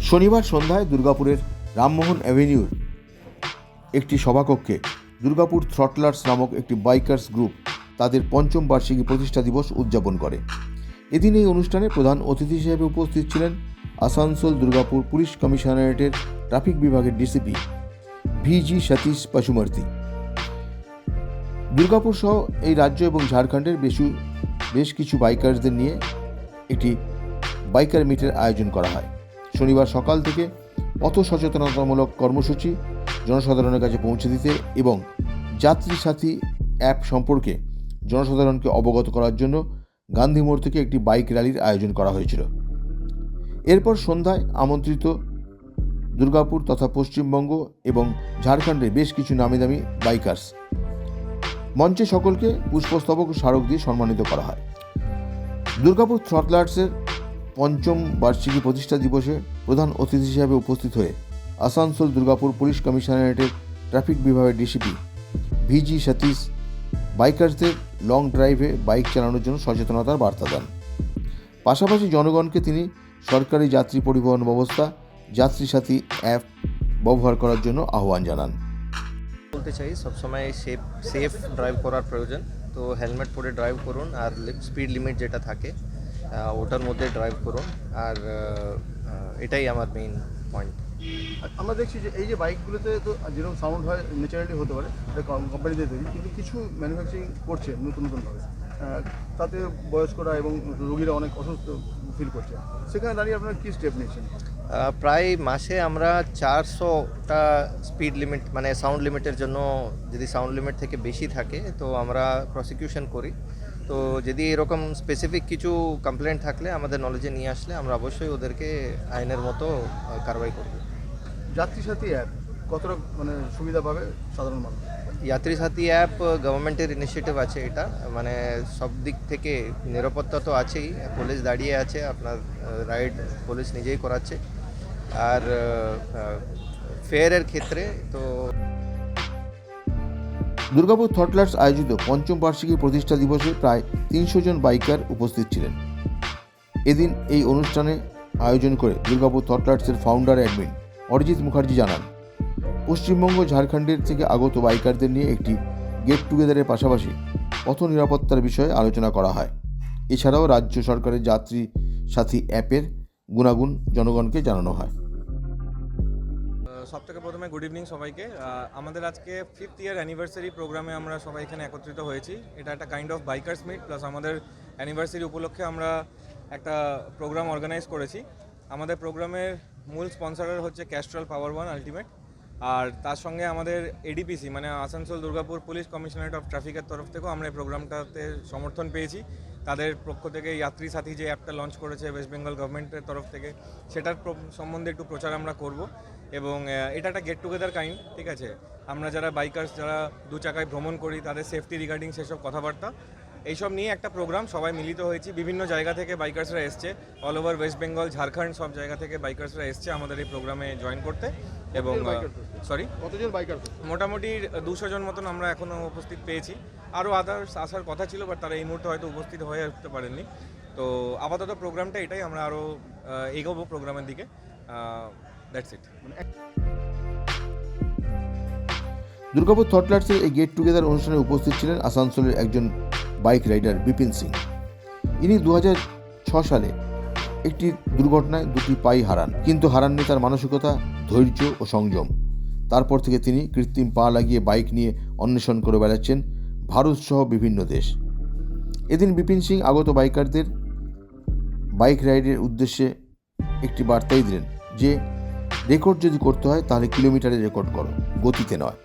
শনিবার সন্ধ্যায় দুর্গাপুরের রামমোহন অ্যাভিনিউর একটি সভাকক্ষে দুর্গাপুর থ্রটলার্স নামক একটি বাইকার্স গ্রুপ তাদের পঞ্চম বার্ষিকী প্রতিষ্ঠা দিবস উদযাপন করে। এদিন এই অনুষ্ঠানে প্রধান অতিথি হিসেবে উপস্থিত ছিলেন আসানসোল দুর্গাপুর পুলিশ কমিশনারেটের ট্রাফিক বিভাগের ডিসিপি ভিজি সতীশ পশুমূর্তি দুর্গাপুর সহ এই রাজ্য এবং ঝাড়খণ্ডের বেশু বেশ কিছু বাইকার্সদের নিয়ে একটি বাইকার মিটের আয়োজন করা হয়। শনিবার সকাল থেকে পথ সচেতনতামূলক কর্মসূচি জনসাধারণের কাছে পৌঁছে দিতে এবং যাত্রী সাথী অ্যাপ সম্পর্কে জনসাধারণকে অবগত করার জন্য গান্ধী মোড় থেকে একটি বাইক র্যালির আয়োজন করা হয়েছিল। এরপর সন্ধ্যায় আমন্ত্রিত দুর্গাপুর তথা পশ্চিমবঙ্গ এবং ঝাড়খণ্ডের বেশ কিছু নামি দামি বাইকার্স। মঞ্চে সকলকে পুষ্পস্তবক স্মারক দিয়ে সম্মানিত করা হয়। দুর্গাপুর থ্রটলার্সের পঞ্চম বার্ষিকী প্রতিষ্ঠা দিবসে প্রধান অতিথি হিসাবে উপস্থিত হয়ে আসানসোল দুর্গাপুর পুলিশ কমিশনারেটের ট্রাফিক বিভাগের ডিসিপি ভিজি সতীশ বাইকার্সদের লং ড্রাইভে বাইক চালানোর জন্য সচেতনতার বার্তা দেন। পাশাপাশি জনগণকে তিনি সরকারি যাত্রী পরিবহন ব্যবস্থা, যাত্রী সাথী অ্যাপ ব্যবহার করার জন্য আহ্বান জানান। বলতে চাই, সবসময় সেফ সেফ ড্রাইভ করার প্রয়োজন। তো হেলমেট পরে ড্রাইভ করুন আর স্পিড লিমিট যেটা থাকে ওটার মধ্যে ড্রাইভ করুন আর এটাই আমার মেইন পয়েন্ট আমরা দেখছি যে এই যে বাইকগুলোতে তো যেরকম সাউন্ড হয় ন্যাচারালি হতে পারে কোম্পানিতে তৈরি। কিন্তু কিছু ম্যানুফ্যাকচারিং করছে নতুন নতুনভাবে। তাতে বয়স্করা এবং রোগীরা অনেক অসুস্থ ফিল করছে। সেখানে দাঁড়িয়ে আপনারা কী স্টেপ নিয়েছেন? প্রায় মাসে আমরা চারশোটা স্পিড লিমিট মানে সাউন্ড লিমিটের জন্য যদি সাউন্ড লিমিট থেকে বেশি থাকে তো আমরা প্রসিকিউশন করি। তো যদি এরকম স্পেসিফিক কিছু কমপ্লেন থাকলে আমাদের নলেজে নিয়ে আসলে আমরা অবশ্যই ওদেরকে আইনের মতো কারবাই করব। যাত্রী সাথী অ্যাপ কতটা মানে সুবিধা পাবে সাধারণ মানুষ? যাত্রী সাথী অ্যাপ গভর্নমেন্টের ইনিশিয়েটিভ আছে এটা। মানে সব দিক থেকে নিরাপত্তা তো আছেই। পুলিশ দাঁড়িয়ে আছে আপনার রাইড পুলিশ নিজেই করাচ্ছে। আর ফেয়ারের ক্ষেত্রে তো দুর্গাপুর থটলার্স আয়োজিত পঞ্চম বার্ষিকী প্রতিষ্ঠা দিবসে প্রায় তিনশো জন বাইকার উপস্থিত ছিলেন। এদিন এই অনুষ্ঠানে আয়োজন করে দুর্গাপুর থটলার্সের ফাউন্ডার অ্যাডমিন অরিজিৎ মুখার্জি জানান, পশ্চিমবঙ্গ ঝাড়খণ্ডের থেকে আগত বাইকারদের নিয়ে একটি গেট টুগেদারের পাশাপাশি পথ নিরাপত্তার বিষয়ে আলোচনা করা হয়। এছাড়াও রাজ্য সরকারের যাত্রী সাথী অ্যাপের গুণাগুণ জনগণকে জানানো হয়। সব থেকে প্রথমে গুড ইভিনিং সবাইকে। আমাদের আজকে ফিফথ ইয়ার অ্যানিভার্সারি প্রোগ্রামে আমরা সবাই এখানে একত্রিত হয়েছি। এটা একটা kind of bikers meet plus আমাদের অ্যানিভার্সারি উপলক্ষে আমরা একটা প্রোগ্রাম অর্গানাইজ করেছি। আমাদের প্রোগ্রামের মূল স্পন্সরার হচ্ছে ক্যাস্ট্রল পাওয়ার ওয়ান আলটিমেট আর তার সঙ্গে আমাদের এডিপিসি মানে Asansol Durgapur police commissionerate of ট্রাফিকের তরফ থেকেও আমরা এই প্রোগ্রামটাতে সমর্থন পেয়েছি। তাদের পক্ষ থেকে যাত্রী সাথী যে অ্যাপটা লঞ্চ করেছে ওয়েস্ট বেঙ্গল গভর্নমেন্টের তরফ থেকে, সেটার সম্বন্ধে একটু প্রচার আমরা করব এবং এটা একটা গেট টুগেদার কাইন্ড ঠিক আছে? আমরা যারা বাইকার্স যারা দু চাকায় ভ্রমণ করি, তাদের সেফটি রিগার্ডিং সেসব কথাবার্তা এইসব নিয়ে একটা প্রোগ্রাম সবাই মিলিত হয়েছি। বিভিন্ন জায়গা থেকে বাইকার্সরা এসছে। All over West Bengal Jharkhand সব জায়গা থেকে বাইকার্সরা এসছে আমাদের এই প্রোগ্রামে জয়েন করতে। এবং সরি কতজন বাইকার মোটামুটি দুশো জন মতন আমরা এখনও উপস্থিত পেয়েছি। আরও আদার্স আসার কথা ছিল বাট তারা এই মুহূর্তে হয়তো উপস্থিত হয়ে উঠতে পারেননি। তো আপাতত প্রোগ্রামটা এটাই আমরা আরও এগোবো প্রোগ্রামের দিকে। দ্যাটস ইট দুর্গাপুর থটলার্সের এই গেট টুগেদার অনুষ্ঠানে উপস্থিত ছিলেন আসানসোলের একজন বাইক রাইডার বিপিন সিং। ইনি দু সালে একটি দুর্ঘটনায় দুটি পাই হারান, কিন্তু হারাননি তার মানসিকতা, ধৈর্য ও সংযম। তারপর থেকে তিনি কৃত্রিম পা লাগিয়ে বাইক নিয়ে অন্বেষণ করে বেড়াচ্ছেন ভারত সহ বিভিন্ন দেশ। এদিন বিপিন সিং আগত বাইকারদের বাইক রাইডের উদ্দেশ্যে একটি বার্তাই দিলেন যে, রেকর্ড যদি করতে হয়, তাহলে কিলোমিটারে রেকর্ড করো, গতিতে নয়।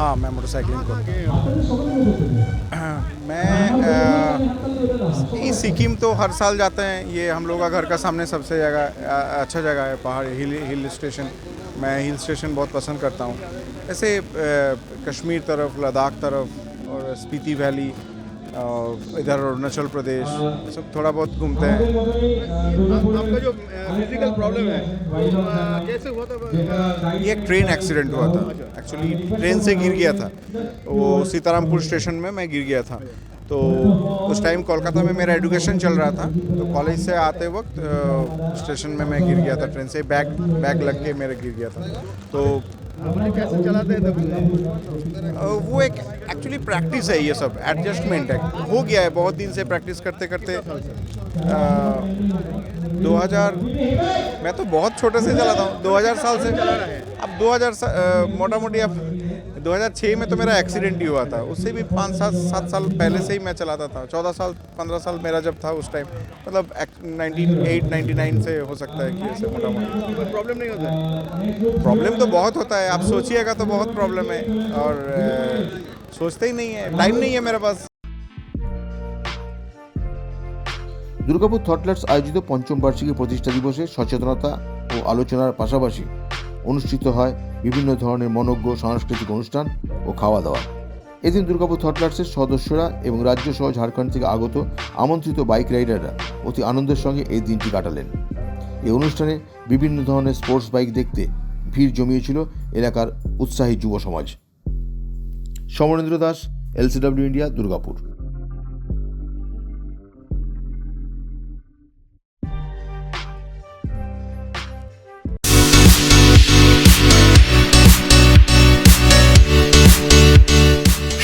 हाँ मैं मोटरसाइकिलिंग करता हूँ मैं सिक्किम तो हर साल जाते हैं। ये हम लोग का घर का सामने सबसे जगह अच्छा जगह है, पहाड़, हिल हिल स्टेशन। मैं हिल स्टेशन बहुत पसंद करता हूँ। ऐसे कश्मीर तरफ़, लद्दाख तरफ़ और स्पीति वैली इधर अरुणाचल प्रदेश सब थोड़ा बहुत घूमते हैं। आपका जो फ़िज़िकल प्रॉब्लम है कैसे हुआ था? ये एक ट्रेन एक्सीडेंट हुआ था। एक्चुअली ट्रेन से गिर गया था। वो सीतारामपुर स्टेशन में मैं गिर गया था। तो उस टाइम कोलकाता में मेरा एजुकेशन चल रहा था। तो कॉलेज से आते वक्त स्टेशन में मैं गिर गया था ट्रेन से। बैग बैग लग के मेरा गिर गया था। तो कैसे वो एक एक्चुअली प्रैक्टिस है ये सब एडजस्टमेंट है। हो गया है, बहुत दिन से प्रैक्टिस करते करते दो हज़ार, मैं तो बहुत छोटे से चलाता हूँ, दो हज़ार साल से चला अब दो हज़ार मोटा मोटी अब 2006 में तो मेरा एक्सीडेंट ही हुआ था उससे भी पाँच सात सात साल पहले से ही मैं चलाता था चौदह साल पंद्रह साल मेरा जब था उस टाइम मतलब नाइनटीन एट नाइन्टी नाइन से हो सकता है कि ऐसे मोटा मोटी कोई प्रॉब्लम नहीं होता है प्रॉब्लम तो बहुत होता है आप सोचिएगा तो बहुत प्रॉब्लम है और अ, सोचते ही नहीं है टाइम नहीं है मेरे पास দুর্গাপুর থটলার্স আয়োজিত পঞ্চম বার্ষিকী প্রতিষ্ঠা দিবসে সচেতনতা ও আলোচনার পাশাপাশি অনুষ্ঠিত হয় বিভিন্ন ধরনের মনজ্ঞ সাংস্কৃতিক অনুষ্ঠান ও খাওয়া দাওয়া এদিন দুর্গাপুর থটলার্সের সদস্যরা এবং রাজ্য সহ ঝাড়খণ্ড থেকে আগত আমন্ত্রিত বাইক রাইডাররা অতি আনন্দের সঙ্গে এই দিনটি কাটালেন। এই অনুষ্ঠানে বিভিন্ন ধরনের স্পোর্টস বাইক দেখতে ভিড় জমিয়েছিল এলাকার উৎসাহী যুব সমাজ। Samarendra Das LCW India Durgapur.